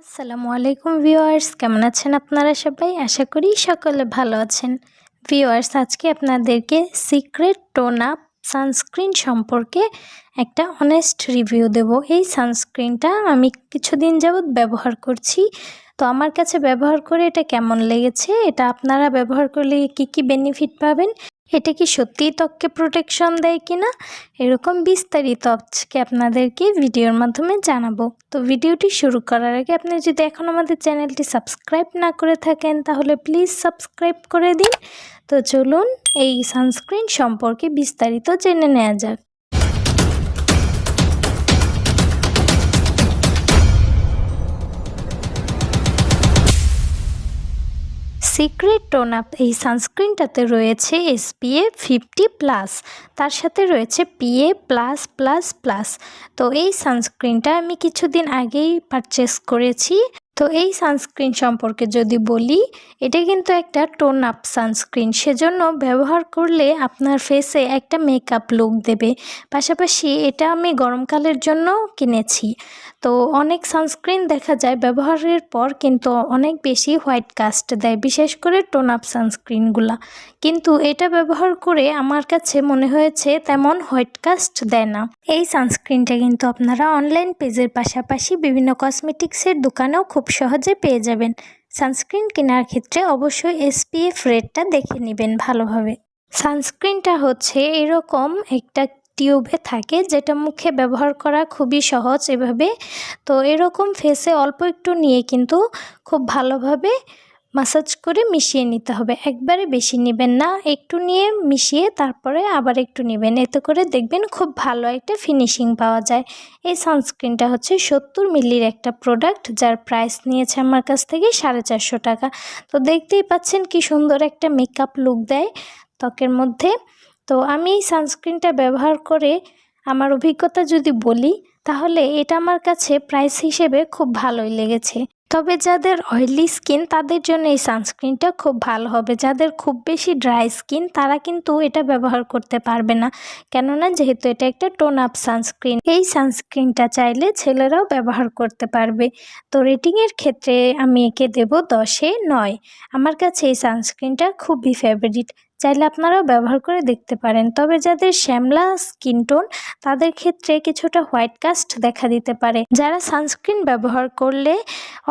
আসসালামু আলাইকুম ভিউয়ার্স, কেমন আছেন আপনারা সবাই? আশা করি সকলে ভালো আছেন। ভিউয়ার্স, আজকে আপনাদেরকে সিক্রেট টোন আপ সানস্ক্রিন সম্পর্কে একটা অনেস্ট রিভিউ দেব। এই সানস্ক্রিনটা আমি কিছুদিন যাবৎ ব্যবহার করছি। তো আমার কাছে ব্যবহার করে এটা কেমন লেগেছে, এটা আপনারা ব্যবহার করলে কি কি বেনিফিট পাবেন? এটা কি সত্যিই ত্বককে প্রোটেকশন দেয় কি না এরকম বিস্তারিত আজকে আপনাদেরকে ভিডিওর মাধ্যমে জানাব। তো ভিডিওটি শুরু করার আগে আপনি যদি এখন আমাদের চ্যানেলটি সাবস্ক্রাইব না করে থাকেন, তাহলে প্লিজ সাবস্ক্রাইব করে দিন। তো চলুন এই সানস্ক্রিন সম্পর্কে বিস্তারিত জেনে নেওয়া যাক। সিক্রেট টোন আপ, এই সানস্ক্রিনটাতে রয়েছে এসপিএ ফিফটি প্লাস তার সাথে রয়েছে পিএ প্লাস প্লাস প্লাস তো এই সানস্ক্রিনটা আমি কিছুদিন আগেই পারচেস করেছি। তো এই সানস্ক্রিন সম্পর্কে যদি বলি, এটা কিন্তু একটা টোন আপ সানস্ক্রিন সেজন্য ব্যবহার করলে আপনার ফেসে একটা মেকআপ লুক দেবে। পাশাপাশি এটা আমি গরমকালের জন্য কিনেছি। তো অনেক সানস্ক্রিন দেখা যায়, ব্যবহারের পর কিন্তু অনেক বেশি হোয়াইট কাস্ট দেয়, বিশেষ করে টোন আপ সানস্ক্রিনগুলা কিন্তু এটা ব্যবহার করে আমার কাছে মনে হয়েছে তেমন হোয়াইট কাস্ট দেয় না। এই সানস্ক্রিনটা কিন্তু আপনারা অনলাইন পেজের পাশাপাশি বিভিন্ন কসমেটিক্সের দোকানেও খুব সহজে পেয়ে যাবেন। সানস্ক্রিন কেনার ক্ষেত্রে অবশ্যই এসপিএফ রেটটা দেখে নেবেন ভালোভাবে। সানস্ক্রিনটা হচ্ছে এরকম একটা টিউবে থাকে যেটা মুখে ব্যবহার করা খুবই সহজ এভাবে। তো এরকম ফেসে অল্প একটু নিয়ে কিন্তু খুব ভালোভাবে মাসাজ করে মিশিয়ে নিতে হবে। একবারে বেশি নেবেন না, একটু নিয়ে মিশিয়ে তারপরে আবার একটু নেবেন। এতে করে দেখবেন খুব ভালো একটা ফিনিশিং পাওয়া যায়। এই সানস্ক্রিনটা হচ্ছে সত্তর মিলির একটা প্রোডাক্ট যার প্রাইস নিয়েছে আমার কাছ থেকে সাড়ে চারশো টাকা। তো দেখতেই পাচ্ছেন কি সুন্দর একটা মেকআপ লুক দেয় ত্বকের মধ্যে। তো আমি এই সানস্ক্রিনটা ব্যবহার করে আমার অভিজ্ঞতা যদি বলি, তাহলে এটা আমার কাছে প্রাইস হিসেবে খুব ভালোই লেগেছে। তবে যাদের অয়েলি স্কিন তাদের জন্য এই সানস্ক্রিনটা খুব ভালো হবে। যাদের খুব বেশি ড্রাই স্কিন তারা কিন্তু এটা ব্যবহার করতে পারবে না। কেননা যেহেতু এটা একটা টোন আপ সানস্ক্রিন এই সানস্ক্রিনটা চাইলে ছেলেরাও ব্যবহার করতে পারবে। তো রেটিংয়ের ক্ষেত্রে আমি একে দেব দশে নয়। আমার কাছে এই সানস্ক্রিনটা খুবই ফেভারিট চাইলে আপনারাও ব্যবহার করে দেখতে পারেন। তবে যাদের শ্যামলা স্কিন টোন, তাদের ক্ষেত্রে কিছুটা হোয়াইট কাস্ট দেখা দিতে পারে। যারা সানস্ক্রিন ব্যবহার করলে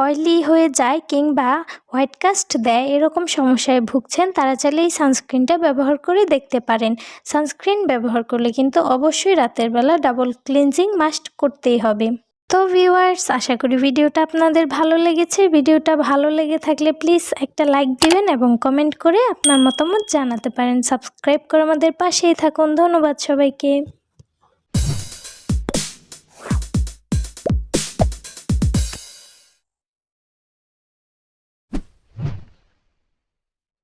অয়েলি হয়ে যায় কিংবা হোয়াইট কাস্ট দেয়, এরকম সমস্যায় ভুগছেন, তারা চাইলে এই সানস্ক্রিনটা ব্যবহার করে দেখতে পারেন। সানস্ক্রিন ব্যবহার করলে কিন্তু অবশ্যই রাতের বেলা ডাবল ক্লিনজিং মাস্ট করতেই হবে। তো ভিউয়ার্স আশা করি ভিডিওটা আপনাদের ভালো লেগেছে। ভিডিওটা ভালো লেগে থাকলে প্লিজ একটা লাইক দিবেন এবং কমেন্ট করে আপনার মতামত জানাতে পারেন। সাবস্ক্রাইব করে আমাদের পাশেই থাকুন। ধন্যবাদ সবাইকে।